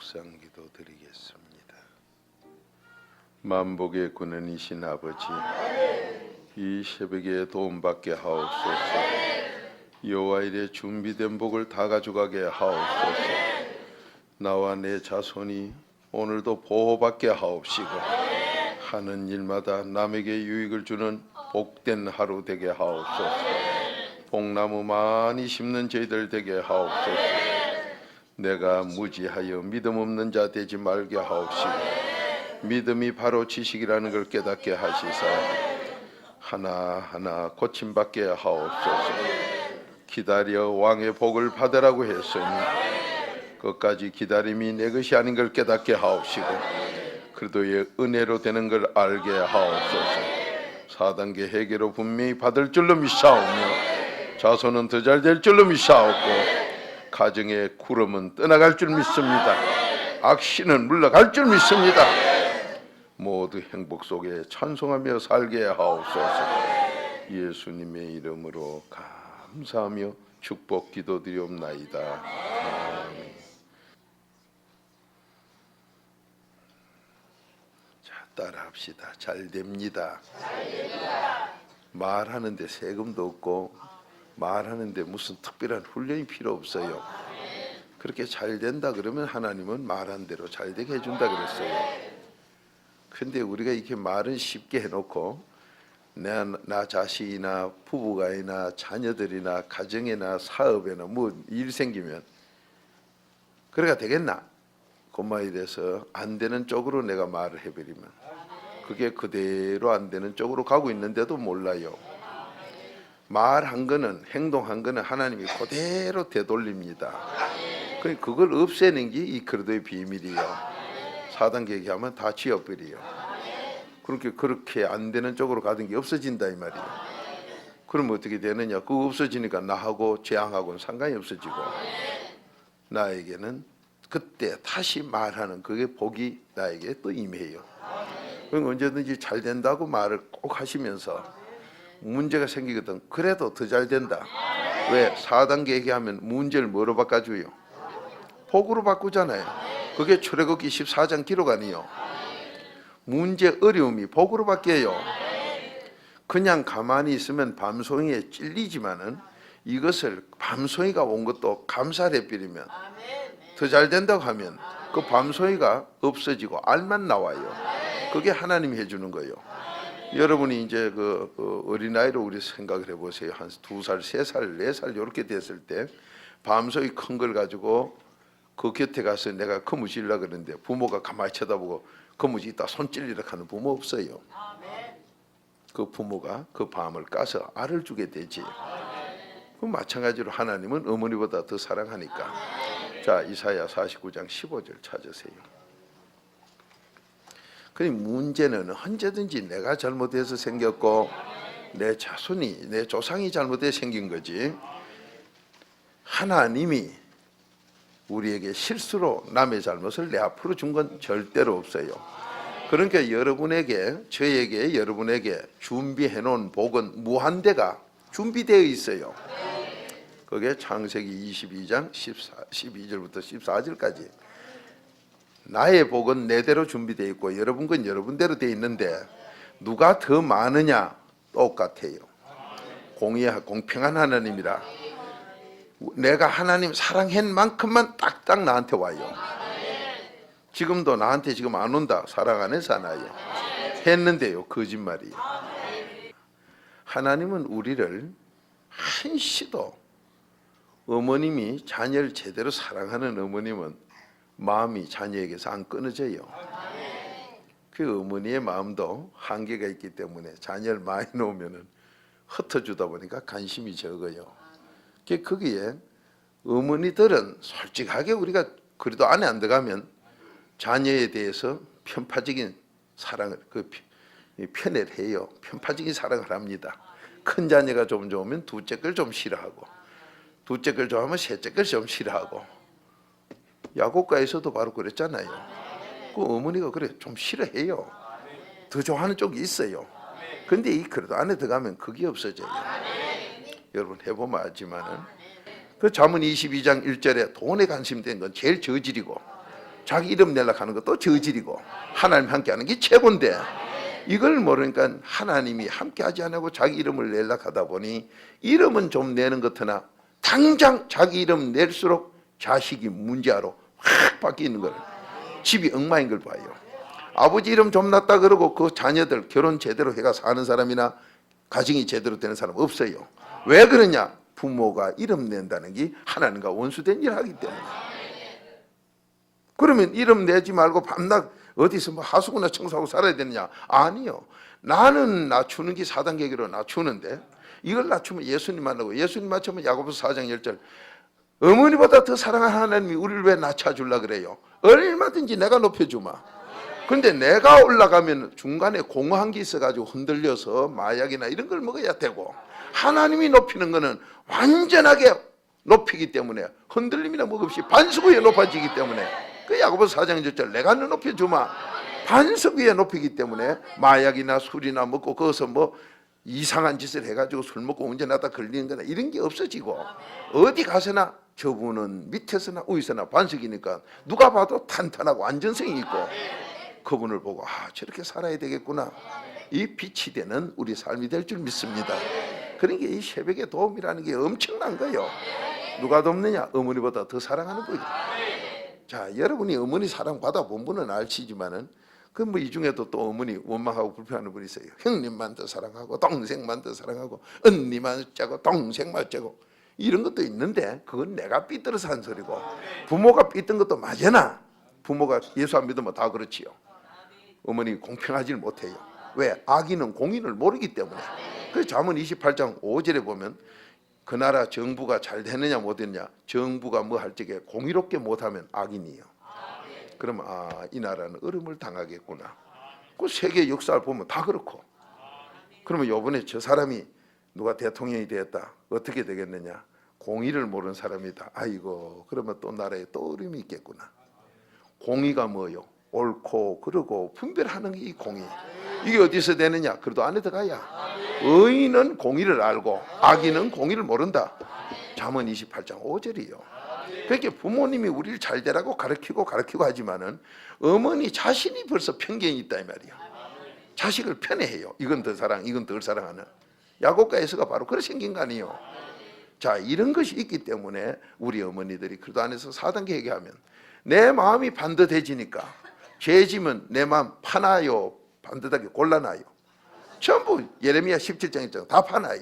묵상기도 드리겠습니다. 만복의 군은이신 아버지, 이 새벽에 도움받게 하옵소서. 여호와 일에 준비된 복을 다 가져가게 하옵소서. 나와 내 자손이 오늘도 보호받게 하옵시고 하는 일마다 남에게 유익을 주는 복된 하루 되게 하옵소서. 복나무 많이 심는 저희들 되게 하옵소서. 내가 무지하여 믿음 없는 자 되지 말게 하옵시고 믿음이 바로 지식이라는 걸 깨닫게 하시사 하나하나 고침받게 하옵소서. 기다려 왕의 복을 받으라고 했으니 끝까지 기다림이 내 것이 아닌 걸 깨닫게 하옵시고 그리도의 은혜로 되는 걸 알게 하옵소서. 4단계 회개로 분명히 받을 줄로 믿사오며 자손은 더 잘 될 줄로 믿사옵고 가정의 구름은 떠나갈 줄 믿습니다. 악신은 물러갈 줄 믿습니다. 모두 행복 속에 찬송하며 살게 하옵소서. 예수님의 이름으로 감사하며 축복 기도드리옵나이다. 아멘. 자, 따라합시다. 잘 됩니다. 말하는데 세금도 없고 말하는데 무슨 특별한 훈련이 필요 없어요. 그렇게 잘 된다 그러면 하나님은 말한 대로 잘 되게 해준다 그랬어요. 근데 우리가 이렇게 말은 쉽게 해놓고 나, 나 자신이나 부부가이나 자녀들이나 가정이나 사업에나 뭐 일 생기면 그래가 되겠나? 그말 이래서 안 되는 쪽으로 내가 말을 해버리면 그게 그대로 안 되는 쪽으로 가고 있는데도 몰라요. 말한 거는 행동한 거는 하나님이 그대로 되돌립니다. 그 그걸 없애는 게이 그리도의 비밀이에요. 사단계 얘기하면 다 지어버려요. 그렇게 그렇게 안 되는 쪽으로 가던 게 없어진다 이 말이에요. 그럼 어떻게 되느냐? 그거 없어지니까 나하고 재앙하고는 상관이 없어지고 나에게는 그때 다시 말하는 그게 복이 나에게 또 임해요. 그러니까 언제든지 잘 된다고 말을 꼭 하시면서 문제가 생기거든. 그래도 더 잘 된다. 왜? 4단계 얘기하면 문제를 뭐로 바꿔줘요? 복으로 바꾸잖아요. 그게 출애굽기 14장 기록 아니요. 문제 어려움이 복으로 바뀌어요. 그냥 가만히 있으면 밤송이에 찔리지만은 이것을 밤송이가 온 것도 감사를 해버리면 더 잘 된다고 하면 그 밤송이가 없어지고 알만 나와요. 그게 하나님이 해주는 거예요. 여러분이 이제 그 어, 어린아이로 우리 생각을 해보세요. 한 두 살, 세 살, 네 살 이렇게 됐을 때 밤송이 큰 걸 가지고 그 곁에 가서 내가 거무질라 그러는데 부모가 가만히 쳐다보고 거무지 있다 손 찔리라 하는 부모 없어요. 그 부모가 그 밤을 까서 알을 주게 되지. 그 마찬가지로 하나님은 어머니보다 더 사랑하니까. 자 이사야 49장 15절 찾으세요. 그 문제는 언제든지 내가 잘못해서 생겼고 내 자손이 내 조상이 잘못해 생긴 거지. 하나님이 우리에게 실수로 남의 잘못을 내 앞으로 준 건 절대로 없어요. 그러니까 여러분에게 저에게 여러분에게 준비해 놓은 복은 무한대가 준비되어 있어요. 그게 창세기 22장 14, 12절부터 14절까지 나의 복은 내대로 준비되어 있고 여러분 건 여러분대로 되어 있는데 누가 더 많으냐 똑같아요. 공의 공평한 하나님이라 내가 하나님 사랑한 만큼만 딱딱 나한테 와요. 지금도 나한테 지금 안 온다. 사랑 안 해서 안 와요. 했는데요. 거짓말이에요. 하나님은 우리를 한시도 어머님이 자녀를 제대로 사랑하는 어머님은 마음이 자녀에게서 안 끊어져요. 그 어머니의 마음도 한계가 있기 때문에 자녀를 많이 놓으면은 흩어주다 보니까 관심이 적어요. 그 거기에 어머니들은 솔직하게 우리가 그래도 안에 안 들어가면 자녀에 대해서 편파적인 사랑을 그 편애를 해요. 편파적인 사랑을 합니다. 큰 자녀가 좀 좋으면 둘째 걸 좀 싫어하고 둘째 걸 좋아하면 셋째 걸 좀 싫어하고 야곱가에서도 바로 그랬잖아요. 그 어머니가 그래 좀 싫어해요. 더 좋아하는 쪽이 있어요. 근데 이 그래도 안에 들어가면 그게 없어져요. 여러분 해보면 알지만은 그 잠언 22장 1절에 돈에 관심된 건 제일 저질이고 자기 이름 내려 하는 것도 저질이고 하나님 함께 하는 게 최고인데 이걸 모르니까 하나님이 함께 하지 않고 자기 이름을 내려 하다 보니 이름은 좀 내는 것으나 당장 자기 이름 낼수록 자식이 문제아로 확 바뀌는 걸 집이 엉망인 걸 봐요. 아버지 이름 좀 놨다 그러고 그 자녀들 결혼 제대로 해가 사는 사람이나 가정이 제대로 되는 사람 없어요. 왜 그러냐? 부모가 이름 낸다는 게 하나님과 원수된 일을 하기 때문에. 그러면 이름 내지 말고 밤낮 어디서 뭐 하수구나 청소하고 살아야 되느냐? 아니요. 나는 낮추는 게 4단계기로 낮추는데 이걸 낮추면 예수님 만나고 예수님 맞추면 야고보서 4장 10절 어머니보다 더 사랑하는 하나님이 우리를 왜 낮춰주려 그래요? 얼마든지 내가 높여주마. 근데 내가 올라가면 중간에 공허한 게 있어가지고 흔들려서 마약이나 이런 걸 먹어야 되고 하나님이 높이는 거는 완전하게 높이기 때문에 흔들림이나 뭐 없이 반석 위에 높아지기 때문에 그 야고보서 4장 1절 내가 너 높여주마 반석 위에 높이기 때문에 마약이나 술이나 먹고 거기서 뭐 이상한 짓을 해가지고 술 먹고 운전하다 걸리는 거나 이런 게 없어지고 어디 가서나 저분은 밑에서나 위에서나 반석이니까 누가 봐도 탄탄하고 안전성이 있고 그분을 보고 아 저렇게 살아야 되겠구나 이 빛이 되는 우리 삶이 될 줄 믿습니다. 그러니까 이 새벽의 도움이라는 게 엄청난 거예요. 누가 돕느냐? 어머니보다 더 사랑하는 거죠. 자, 여러분이 어머니 사랑 받아본 분은 알시지만은 그 뭐 이 중에도 또 어머니 원망하고 불평하는 분이 있어요. 형님만 더 사랑하고 동생만 더 사랑하고 언니만 어쩌고 동생만 어쩌고 이런 것도 있는데 그건 내가 삐뚤어서 한 소리고 부모가 삐뚤은 것도 맞으나 부모가 예수 안 믿으면 다 그렇지요. 어머니 공평하지 못해요. 왜? 악인은 공인을 모르기 때문에. 그 잠언 28장 5절에 보면 그 나라 정부가 잘 되느냐 못 되느냐 정부가 뭐 할 적에 공의롭게 못하면 악인이요. 그러면 아이 나라는 얼음을 당하겠구나. 그 세계 역사를 보면 다 그렇고. 그러면 요번에 저 사람이 누가 대통령이 되었다 어떻게 되겠느냐? 공의를 모르는 사람이다. 아이고 그러면 또 나라에 또 어려움이 있겠구나. 공의가 뭐요? 옳고 그르고 분별하는 게이 공의. 이게 어디서 되느냐? 그래도 안에 들어가야. 의인은 공의를 알고 악인은 공의를 모른다. 잠언 28장 5절이요. 그렇게 부모님이 우리를 잘 되라고 가르치고 가르치고 하지만은 어머니 자신이 벌써 편견이 있다 이 말이야. 자식을 편애해요. 이건 더 사랑, 이건 덜 사랑하는. 야곱과 에서가 바로 그렇게 생긴 거 아니에요. 자, 이런 것이 있기 때문에 우리 어머니들이 그래도 안에서 4단계 얘기하면 내 마음이 반듯해지니까 죄지면 내 마음 파나요, 반듯하게 골라놔요. 전부 예레미야 17장 있잖아. 다 파나요.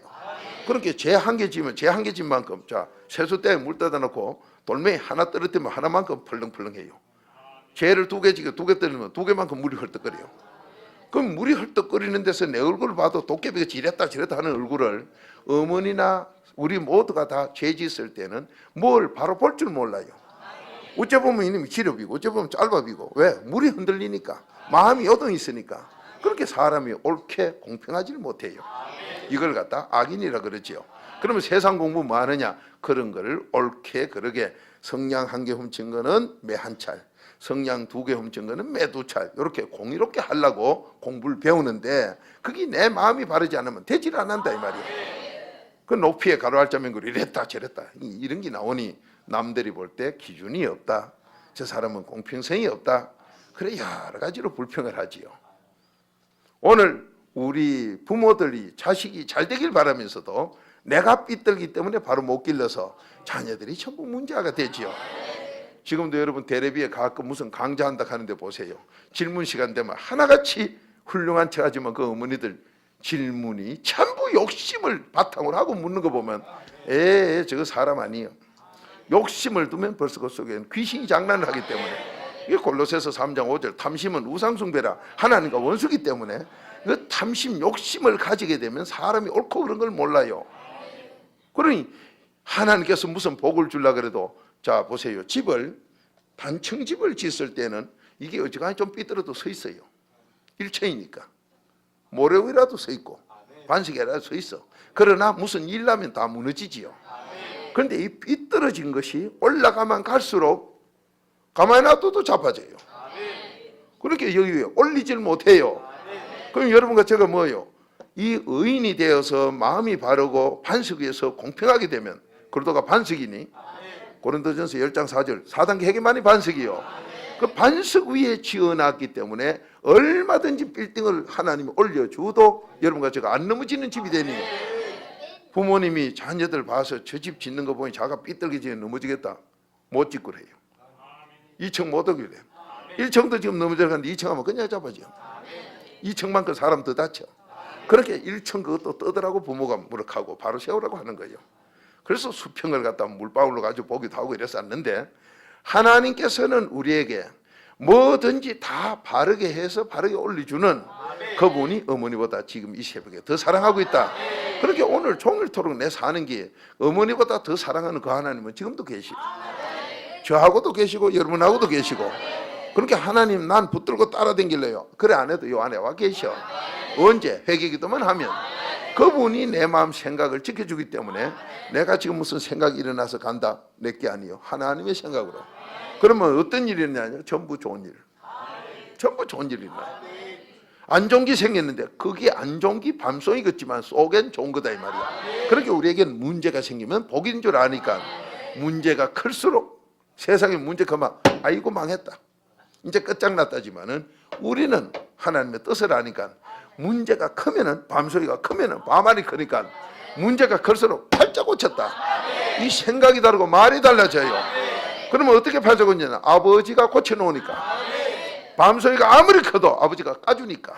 그렇게 죄 한 개 지면 죄 한개진 만큼 자 세숫대에 물 떠다 놓고 돌멩이 하나 떨어뜨리면 하나만큼 펄렁펄렁해요. 죄를 두 개 지고 두 개 떨어뜨리면 두 개만큼 물이 헐떡거려요. 그럼 물이 헐떡거리는 데서 내 얼굴을 봐도 도깨비가 지렸다 지렸다 하는 얼굴을 어머니나 우리 모두가 다 죄 짓을 때는 뭘 바로 볼 줄 몰라요. 어째 보면 이놈이 지렵이고 어째 보면 짤밥이고 왜? 물이 흔들리니까 마음이 요동이 있으니까 그렇게 사람이 옳게 공평하지를 못해요. 이걸 갖다 악인이라 그러지요. 그러면 세상 공부 뭐 하느냐? 그런 거를 옳게 그러게 성냥 한 개 훔친 거는 매 한 찰, 성냥 두 개 훔친 거는 매 두 찰. 이렇게 공의롭게 하려고 공부를 배우는데 그게 내 마음이 바르지 않으면 되질 않는다 이 말이야. 그 높이에 가로알자면 그 이랬다 저랬다 이- 이런 게 나오니 남들이 볼 때 기준이 없다. 저 사람은 공평성이 없다. 그래 여러 가지로 불평을 하지요. 오늘 우리 부모들이 자식이 잘 되길 바라면서도 내가 삐뚤기 때문에 바로 못 길러서 자녀들이 전부 문제가 되지요. 지금도 여러분 대레비에 가끔 무슨 강좌한다 하는데 보세요. 질문 시간 되면 하나같이 훌륭한 척하지만 그 어머니들 질문이 전부 욕심을 바탕으로 하고 묻는 거 보면 에 저거 사람 아니에요. 욕심을 두면 벌써 그 속에는 귀신이 장난을 하기 때문에 이게 골로새서 3장 5절 탐심은 우상숭배라 하나님과 원수기 때문에 그 탐심 욕심을 가지게 되면 사람이 옳고 그런 걸 몰라요. 그러니 하나님께서 무슨 복을 주려 그래도 자 보세요 집을 단층 집을 짓을 때는 이게 어지간히 좀 삐뚤어도 서 있어요. 일체이니까 모래 위라도 서 있고 반석이라도 서 있어. 그러나 무슨 일 나면 다 무너지지요. 그런데 이 삐뚤어진 것이 올라가면 갈수록 가만히 놔둬도 자빠져요. 그렇게 여기 왜 올리질 못해요. 그럼 여러분과 제가 뭐예요? 이 의인이 되어서 마음이 바르고 반석 위에서 공평하게 되면 그리도가 반석이니 고린도전서 10장 4절 4단계 해계만이 반석이요. 그 반석 위에 지어놨기 때문에 얼마든지 빌딩을 하나님이 올려줘도 여러분과 제가 안 넘어지는 집이 되니 부모님이 자녀들 봐서 저 집 짓는 거 보니 자가 삐뚤게 넘어지겠다. 못 짓고 그래요. 2층 못 오길래. 1층도 지금 넘어져 가는데 2층 하면 그냥 잡아져 2층만큼 사람 더 다쳐. 그렇게 1층 그것도 떠더라고 부모가 무력하고 바로 세우라고 하는 거예요. 그래서 수평을 갖다 물방울로 가지고 보기도 하고 이랬었는데 하나님께서는 우리에게 뭐든지 다 바르게 해서 바르게 올려주는 그분이 어머니보다 지금 이 새벽에 더 사랑하고 있다. 그렇게 오늘 종일토록 내 사는 게 어머니보다 더 사랑하는 그 하나님은 지금도 계시고 저하고도 계시고 여러분하고도 계시고 그렇게 하나님 난 붙들고 따라댕길래요. 그래 안 해도 요 안에 와 계셔. 언제? 회개기도만 하면. 그분이 내 마음 생각을 지켜주기 때문에 내가 지금 무슨 생각이 일어나서 간다? 내 게 아니요. 하나님의 생각으로 그러면 어떤 일이 있냐요 전부 좋은 일. 전부 좋은 일이 나요 안 좋은 게 생겼는데 그게 안 좋은 게 밤송이 같지만 속엔 좋은 거다 이 말이야. 그렇게 우리에겐 문제가 생기면 복인 줄 아니까 문제가 클수록 세상에 문제 그만. 아이고 망했다. 이제 끝장났다지만은 우리는 하나님의 뜻을 아니까 문제가 크면은 밤소리가 크면은 밤알이 크니까 문제가 클수록 팔자 고쳤다. 이 생각이 다르고 말이 달라져요. 그러면 어떻게 고치냐? 아버지가 고쳐놓으니까. 밤소리가 아무리 커도 아버지가 까주니까.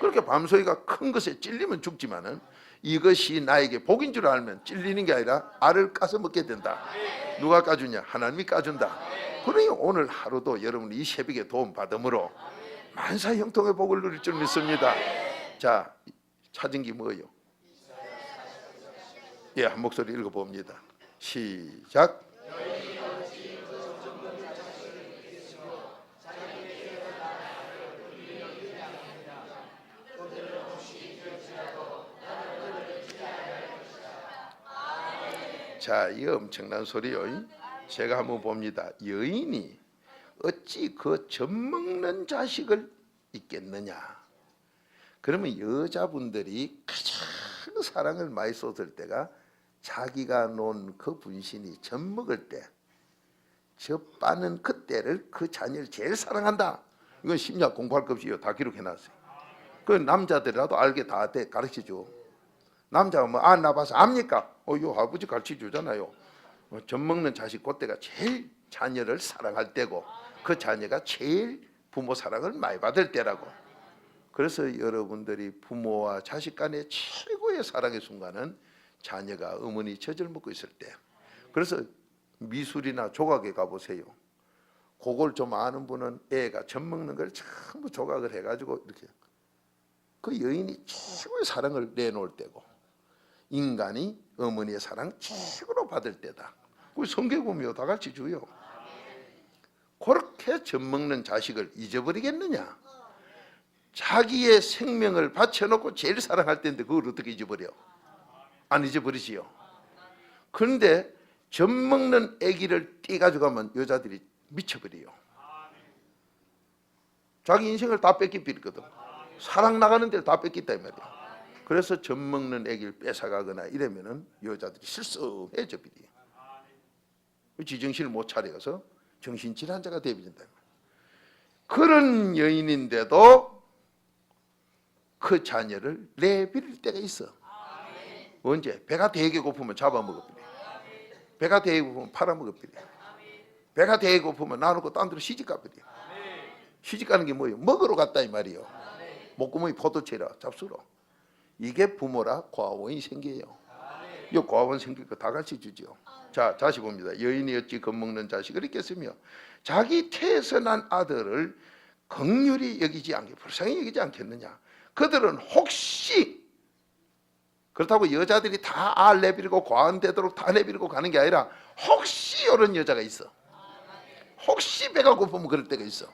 그렇게 밤소리가 큰 것에 찔리면 죽지만은 이것이 나에게 복인 줄 알면 찔리는 게 아니라 알을 까서 먹게 된다. 누가 까주냐? 하나님이 까준다. 그러니 오늘 하루도 여러분 이 새벽에 도움 받음으로 만사 형통의 복을 누릴 줄 믿습니다. 자, 찾은 게 뭐예요? 예, 한 목소리 읽어봅니다. 시작. 자, 이 엄청난 소리요. 제가 한번 봅니다. 여인이 어찌 그 젖먹는 자식을 있겠느냐? 그러면 여자분들이 가장 사랑을 많이 쏟을 때가 자기가 놓은 그 분신이 젖먹을 때, 젖 빠는 그때를 그 자녀를 제일 사랑한다. 이건 심리학 공부할 것 없이요. 다 기록해놨어요. 그 남자들이라도 알게 다 돼, 가르쳐줘. 남자가 뭐 안 나봐서 압니까? 어, 요 아버지 가르쳐 주잖아요. 어, 젖 먹는 자식 그때가 제일 자녀를 사랑할 때고 그 자녀가 제일 부모 사랑을 많이 받을 때라고. 그래서 여러분들이 부모와 자식 간의 최고의 사랑의 순간은 자녀가 어머니 젖을 먹고 있을 때. 그래서 미술이나 조각에 가보세요. 그걸 좀 아는 분은 애가 젖 먹는 걸 전부 조각을 해가지고 이렇게 그 여인이 최고의 사랑을 내놓을 때고 인간이 어머니의 사랑 최고로 받을 때다. 그 성경 보면 다 같이 주요. 그렇게 젖먹는 자식을 잊어버리겠느냐? 자기의 생명을 바쳐놓고 제일 사랑할 때인데 그걸 어떻게 잊어버려? 안 잊어버리지요. 그런데 젖먹는 아기를 떼가지고 가면 여자들이 미쳐버려요. 자기 인생을 다 뺏기버리거든. 사랑 나가는 데를 다이 말이야. 그래서 젖 먹는 애기를 뺏어가거나 이러면은 여자들이 실수해져 버려. 지정신을 못 차려서 정신 질환자가 되어버린다. 그런 여인인데도 그 자녀를 내버릴 때가 있어. 언제? 배가 되게 고프면 잡아먹어버려. 배가 되게 고프면 팔아먹어버려. 배가 되게 고프면 나누고 딴 데로 시집가버려. 시집가는 게 뭐예요? 먹으러 갔다 이 말이요. 목구멍이 포도채라 잡수러. 이게 부모라 과원이 생겨요. 이 과원 생길 거 다 같이 주죠. 자, 다시 봅니다. 여인이 어찌 겁먹는 자식을 있겠으며 자기 태에서 난 아들을 극률이 여기지 않게 불쌍히 여기지 않겠느냐. 그들은 혹시 그렇다고 여자들이 다알 내비리고 과언되도록 다 내비리고 가는 게 아니라 혹시 이런 여자가 있어. 혹시 배가 고프면 그럴 때가 있어.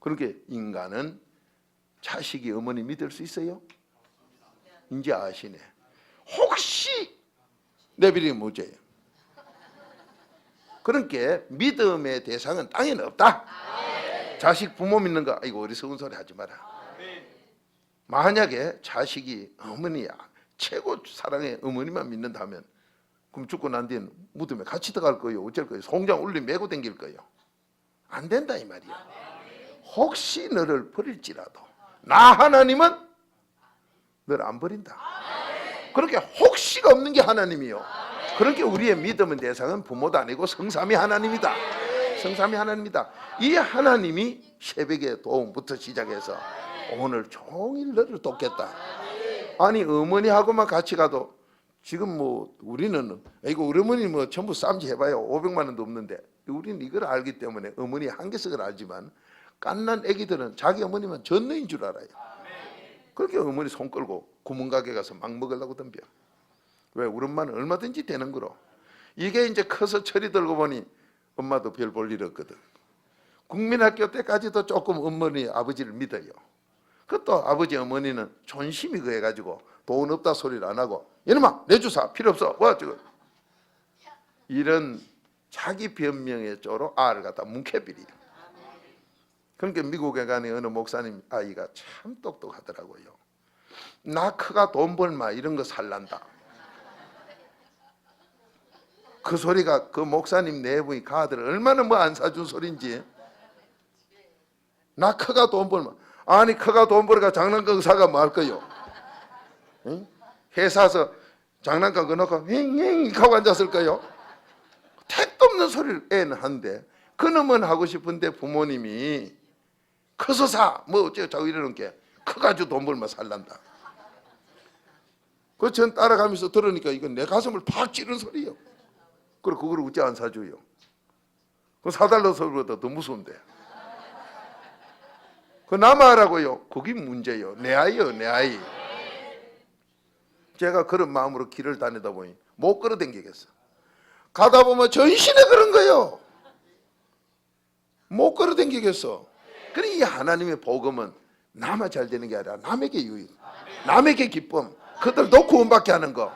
그렇게 인간은 자식이 어머니 믿을 수 있어요? 이제 아시네. 혹시 내비리면 무죄예요. 그러니까 믿음의 대상은 땅에는 없다. 자식 부모 믿는 거 아이고 어리석은 소리 하지 마라. 만약에 자식이 어머니야 최고 사랑의 어머니만 믿는다면 그럼 죽고 난 뒤엔 무덤에 같이 들어갈 거예요. 어쩔 거예요. 송장 울리 메고 댕길 거예요. 안 된다 이 말이야. 혹시 너를 버릴지라도 나 하나님은 너를 안 버린다. 그렇게 혹시가 없는 게 하나님이요. 그렇게 우리의 믿음의 대상은 부모도 아니고 성삼위 하나님이다. 성삼위 하나님이다. 이 하나님이 새벽의 도움부터 시작해서 오늘 종일 너를 돕겠다. 아니 어머니하고만 같이 가도 지금 뭐 우리는 이거 우리 어머니 뭐 전부 쌈지 해봐요 500만 원도 없는데 우리는 이걸 알기 때문에 어머니 한계석을 알지만 깐난 애기들은 자기 어머니만 전너인 줄 알아요. 그렇게 어머니 손 끌고 구멍가게 가서 막 먹으려고 덤벼. 왜 우리 엄마는 얼마든지 되는 거로. 이게 이제 커서 철이 들고 보니 엄마도 별 볼 일 없거든. 국민학교 때까지도 조금 어머니 아버지를 믿어요. 그것도 아버지 어머니는 존심이 그해가지고 돈 없다 소리를 안 하고 이놈아 내 주사 필요 없어 와 지금 이런 자기 변명의 쪼로 알을 갖다 뭉개버려. 그러니까 미국에 가니 어느 목사님 아이가 참 똑똑하더라고요. 나 크가 돈 벌마 이런 거 살란다. 그 소리가 그 목사님 내부의 가들 얼마나 뭐 안 사준 소린지. 나 크가 돈 벌마. 아니 크가 돈 벌어가 장난감 뭐할 거요? 응? 회사에서 장난감 그놓고 윙윙 하고 앉았을 거요? 택도 없는 소리를 애는 한데 그놈은 하고 싶은데 부모님이 커서 사. 뭐 어쩌고 이러는 게 커가지고 돈 벌면 살란다. 그전 따라가면서 들으니까 이건 내 가슴을 팍 찌른 소리요. 그리고 그걸 어찌 안 사줘요? 그 사달라는 소리보다 더 무서운데. 그 남아라고요. 그게 문제요. 내 아이요, 내 아이. 제가 그런 마음으로 길을 다니다 보니 못 걸어 댕기겠어. 가다 보면 전신에 그런 거요. 못 걸어 댕기겠어. 그래 이 하나님의 복음은 나만 잘 되는 게 아니라 남에게 유익, 남에게 기쁨, 그들도 구원받게 하는 거,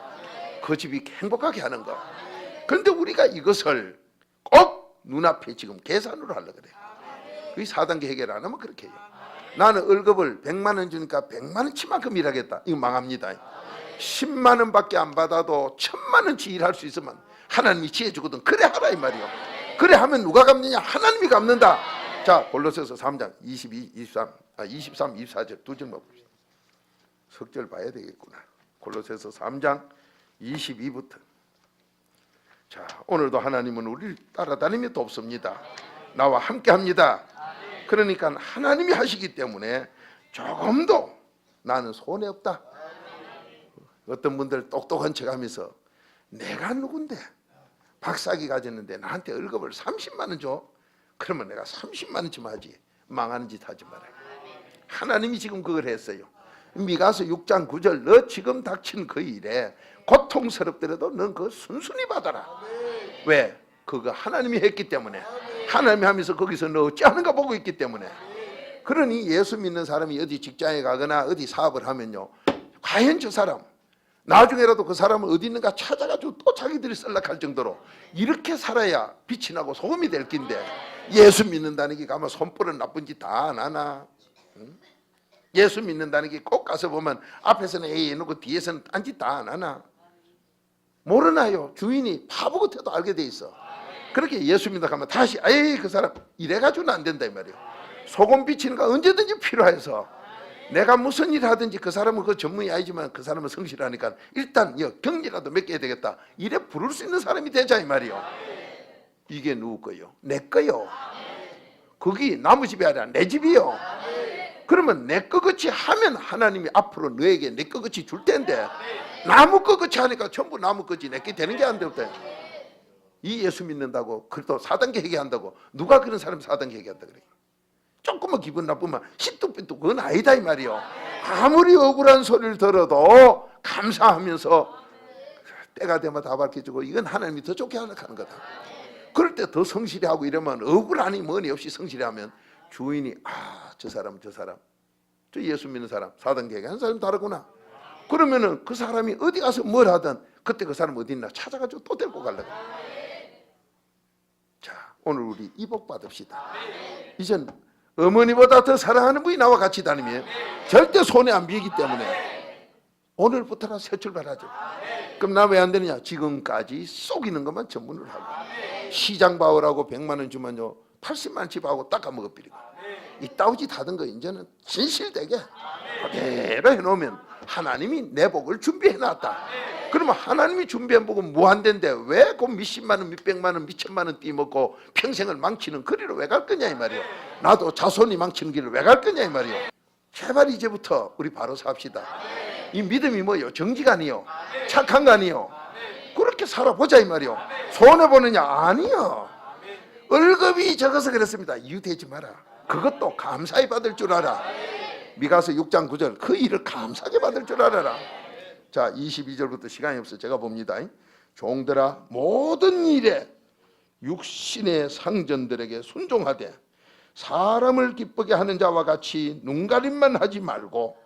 그 집이 행복하게 하는 거. 그런데 우리가 이것을 꼭 눈앞에 지금 계산으로 하려 그래. 그 4단계 해결 안 하면 그렇게 해요. 나는 월급을 100만 원 주니까 100만 원치만큼 일하겠다. 이거 망합니다. 10만 원밖에 안 받아도 천만 원치 일할 수 있으면 하나님이 지혜 주거든. 그래 하라 이 말이요. 그래 하면 누가 갚느냐? 하나님이 갚는다. 자, 골로새서 3장 22, 23, 아 23, 24절 두 절만 봅시다. 석절 봐야 되겠구나. 골로새서 3장 22부터. 자, 오늘도 하나님은 우리를 따라다니며 돕습니다. 나와 함께 합니다. 그러니까 하나님이 하시기 때문에 조금도 나는 손해 없다. 어떤 분들 똑똑한 척 하면서 내가 누군데 박사기 가졌는데 나한테 월급을 30만 원 줘? 그러면 내가 30만 원쯤 하지. 망하는 짓 하지 마라. 하나님이 지금 그걸 했어요. 미가서 6장 9절 너 지금 닥친 그 일에 고통스럽더라도 넌 그거 순순히 받아라. 왜? 그거 하나님이 했기 때문에 하나님이 하면서 거기서 너 어찌 하는가 보고 있기 때문에 그러니 예수 믿는 사람이 어디 직장에 가거나 어디 사업을 하면요 과연 저 사람 나중에라도 그 사람은 어디 있는가 찾아가지고 또 자기들이 썰락할 정도로 이렇게 살아야 빛이 나고 소금이 될 낀데 예수 믿는다는 게 가면 손버릇 나쁜 짓 다 안 하나? 응? 예수 믿는다는 게 꼭 가서 보면 앞에서는 에이 해놓고 뒤에서는 딴짓 다 안 하나? 모르나요? 주인이 바보 같아도 알게 돼 있어. 그렇게 예수 믿다 가면 다시 에이 그 사람 이래가지고는 안 된다 이 말이에요. 소금 비치는 거 언제든지 필요해서. 내가 무슨 일 하든지 그 사람은 그 전문이 아니지만 그 사람은 성실하니까 일단 여 경리라도 해야 되겠다. 이래 부를 수 있는 사람이 되자 이 말이요 이게 누구 거요? 내 거요. 거기 나무 집이 아니라 내 집이요. 그러면 내 거같이 하면 하나님이 앞으로 너에게 내 거같이 줄 텐데 나무 거같이 하니까 전부 나무 거지. 내게 되는 게 안 되거든 이 예수 믿는다고 그래도 4단계 회개한다고 누가 그런 사람 4단계 회개한다 그래? 조금만 기분 나쁘면 시뚝삐뚝 그건 아니다 이 말이요. 아무리 억울한 소리를 들어도 감사하면서 때가 되면 다 밝혀주고 이건 하나님이 더 좋게 하는 거다 그럴 때 더 성실히 하고 이러면 억울하니 뭐니 없이 성실히 하면 주인이 아 저 사람 저 사람 저 예수 믿는 사람 4단계 회개한 사람 다르구나 그러면은 그 사람이 어디 가서 뭘 하든 그때 그 사람 어디 있나 찾아가지고 또 데리고 가려고 자 오늘 우리 이복 받읍시다 이젠 어머니보다 더 사랑하는 분이 나와 같이 다니면 절대 손에 안 비기 때문에 오늘부터는 새 출발하죠. 그럼 나 왜 안 되느냐? 지금까지 속이는 것만 전문을 하고 시장 봐오라고 100만 원 주면요 80만 집하고 닦아 먹어버리고 이 따오지 다든 거 이제는 진실되게 그대로 해놓으면 하나님이 내 복을 준비해놨다. 그러면 하나님이 준비한 복은 무한대인데 왜 그 몇십만 원, 몇백만 원, 몇천만 원 띠먹고 평생을 망치는 거리로 왜갈 거냐 이 말이요. 나도 자손이 망치는 길을 왜 갈 거냐 이 말이요. 제발 이제부터 우리 바로 삽시다. 이 믿음이 뭐요? 정직 아니요? 착한 거 아니요? 그렇게 살아보자 이 말이요. 손해 보느냐? 아니요. 월급이 적어서 그렇습니다. 이유되지 마라. 그것도 감사히 받을 줄 알아. 미가서 6장 9절 그 일을 감사하게 받을 줄 알아라. 자 22절부터 시간이 없어 제가 봅니다. 종들아 모든 일에 육신의 상전들에게 순종하되 사람을 기쁘게 하는 자와 같이 눈가림만 하지 말고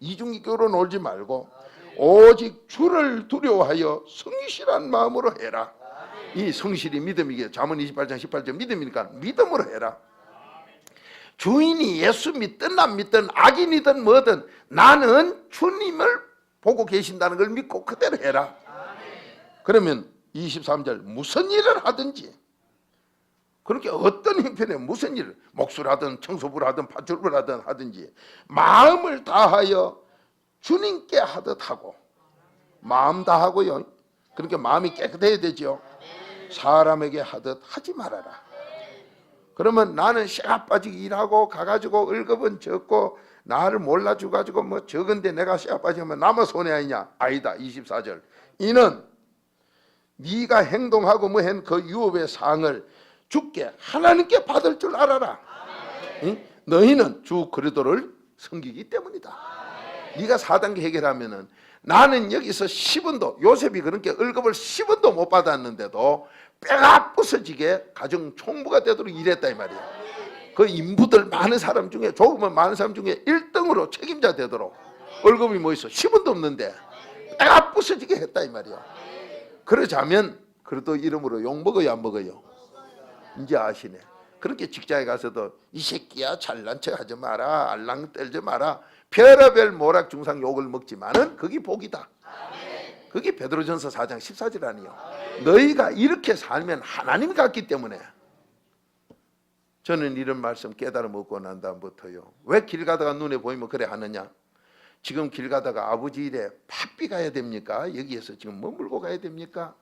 이중교로 놀지 말고 오직 주를 두려워하여 성실한 마음으로 해라. 이 성실이 믿음이게 잠언 28장 18절 믿음이니까 믿음으로 해라. 주인이 예수 믿든 안 믿든 악인이든 뭐든 나는 주님을 보고 계신다는 걸 믿고 그대로 해라. 그러면 23절 무슨 일을 하든지 그렇게 어떤 형편에 무슨 일을 목수를 하든 청소부를 하든 파출부를 하든 하든지 마음을 다하여 주님께 하듯 하고 마음 다 하고요. 그러니까 마음이 깨끗해야 되죠. 사람에게 하듯 하지 말아라. 그러면 나는 씨가 빠지게 일하고 가가지고 월급은 적고 나를 몰라줘가지고 뭐 적은데 내가 씨가 빠지면 나만 손해 아니냐? 아니다. 24절. 이는 네가 행동하고 뭐한 그 유업의 상을 주께 하나님께 받을 줄 알아라. 응? 너희는 주 그리스도를 섬기기 때문이다. 네가 4단계 해결하면은 나는 여기서 10원도 요셉이 그렇게 월급을 10원도 못 받았는데도 뼈가 부서지게 가정 총무가 되도록 일했다 이 말이야. 그 인부들 많은 사람 중에 조금은 많은 사람 중에 1등으로 책임자 되도록 월급이 뭐 있어 10원도 없는데 뼈가 부서지게 했다 이 말이야. 그러자면 그래도 이름으로 욕 먹어요 안 먹어요? 이제 아시네. 그렇게 직장에 가서도 이 새끼야 잘난 척 하지 마라 알랑 떨지 마라 별의별 모락 중상 욕을 먹지만은 그게 복이다. 그게 베드로전서 4장 14절 아니요. 너희가 이렇게 살면 하나님이 같기 때문에 저는 이런 말씀 깨달아 먹고 난 다음부터요. 왜 길 가다가 눈에 보이면 그래 하느냐? 지금 길 가다가 아버지 일에 팥비 가야 됩니까? 여기에서 지금 뭐 물고 가야 됩니까?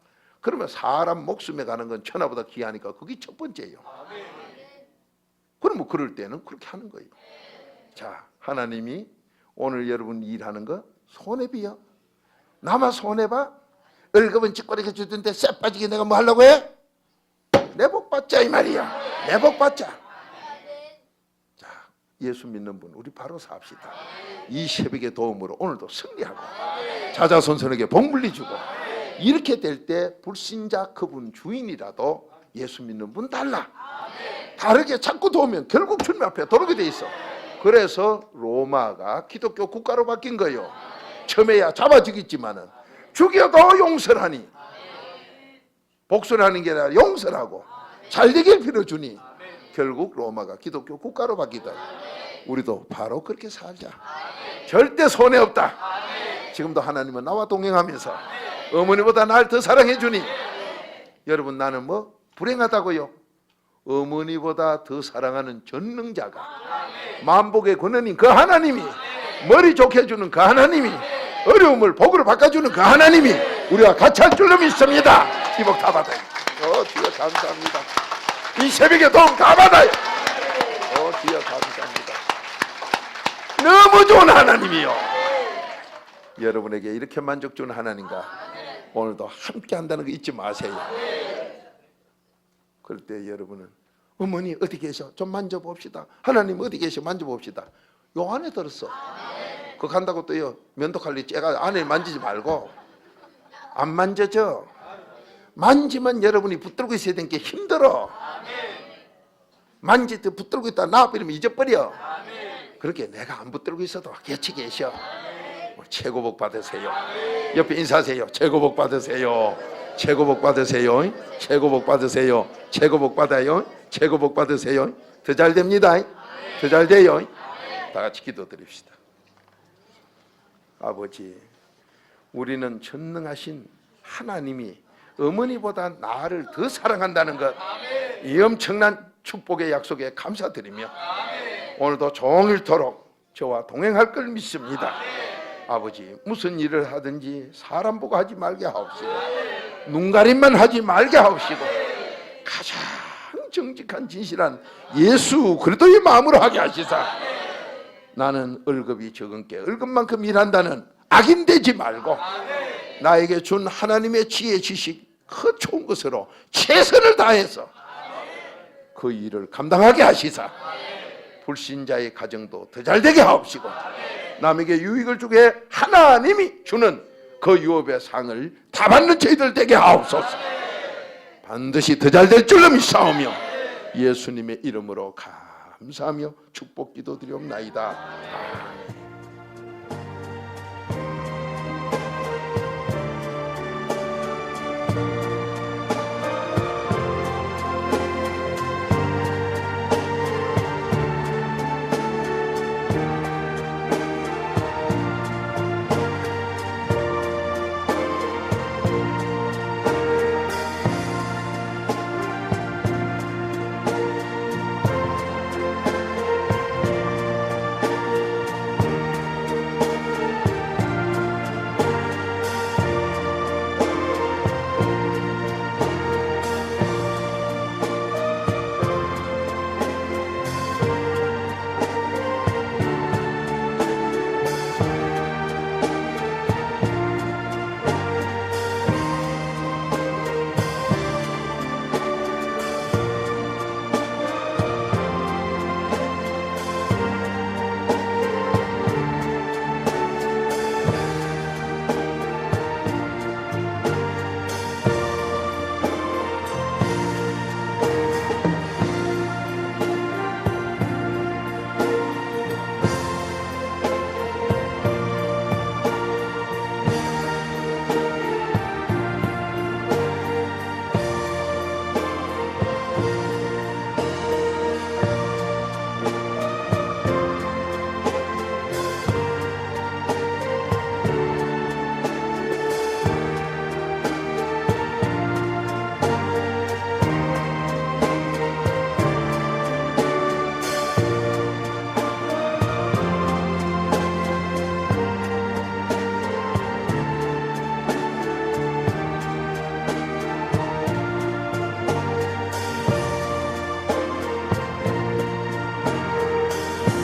그러면 사람 목숨에 가는 건 천하보다 귀하니까 그게 첫 번째예요. 그러면 그럴 때는 그렇게 하는 거예요. 자, 하나님이 오늘 여러분 일하는 거 손해비요. 나만 손해봐? 월급은 직거래게 주던데 쎄 빠지게 내가 뭐 하려고 해? 내 복 받자 이 말이야. 내 복 받자. 자, 예수 믿는 분 우리 바로 삽시다. 이 새벽의 도움으로 오늘도 승리하고 자자손손에게 복 물리주고 이렇게 될 때 불신자 그분 주인이라도 예수 믿는 분 달라. 다르게 자꾸 도우면 결국 주님 앞에 돌아오게 돼 있어. 그래서 로마가 기독교 국가로 바뀐 거예요. 처음에야 잡아 죽였지만은 죽여도 용서를 하니 복수를 하는 게 아니라 용서를 하고 잘 되길 빌어주니 결국 로마가 기독교 국가로 바뀌다. 우리도 바로 그렇게 살자. 절대 손해 없다. 지금도 하나님은 나와 동행하면서 어머니보다 날 더 사랑해 주니 여러분 나는 뭐 불행하다고요. 어머니보다 더 사랑하는 전능자가 만복의 권한인 그 하나님이 머리 좋게 해주는 그 하나님이 어려움을 복으로 바꿔주는 그 하나님이 우리와 같이 할 줄로 믿습니다. 이복다 받아요. 어, 주여 감사합니다. 이 새벽에 도움 다 받아요. 어, 주여 감사합니다. 너무 좋은 하나님이요. 여러분에게 이렇게 만족 주는 하나님과 오늘도 함께 한다는 거 잊지 마세요. 그럴 때 여러분은 어머니 어디 계셔? 좀 만져봅시다. 하나님 어디 계셔? 만져봅시다. 요 안에 들었어. 그 간다고 또요 면도칼리 째가 안에 만지지 말고 안 만져져. 만지면 여러분이 붙들고 있어야 되는 게 힘들어. 만질 때 붙들고 있다 나버리면 잊어버려. 그렇게 내가 안 붙들고 있어도 같이 계셔. 뭐 최고 복 받으세요. 옆에 인사하세요. 최고 복 받으세요. 최고 복 받으세요. 최고 복 받으세요. 최고 복 받아요. 최고 복 받으세요. 더 잘 됩니다. 더 잘 돼요. 다 같이 기도 드립시다. 아버지, 우리는 전능하신 하나님이 어머니보다 나를 더 사랑한다는 것, 이 엄청난 축복의 약속에 감사드리며 오늘도 종일토록 저와 동행할 걸 믿습니다. 아버지 무슨 일을 하든지 사람 보고 하지 말게 하옵시고 눈 가림만 하지 말게 하옵시고 가장 정직한 진실한 예수 그리스도의 마음으로 하게 하시사. 나는 월급이 적은 게 월급만큼 일한다는 악인 되지 말고 나에게 준 하나님의 지혜 지식 그 좋은 것으로 최선을 다해서 그 일을 감당하게 하시사. 불신자의 가정도 더 잘되게 하옵시고 남에게 유익을 주게 하나님이 주는 그 유업의 상을 다 받는 저희들 되게 하옵소서 반드시 더 잘 될 줄로 믿사오며 예수님의 이름으로 감사하며 축복 기도 드리옵나이다 아멘.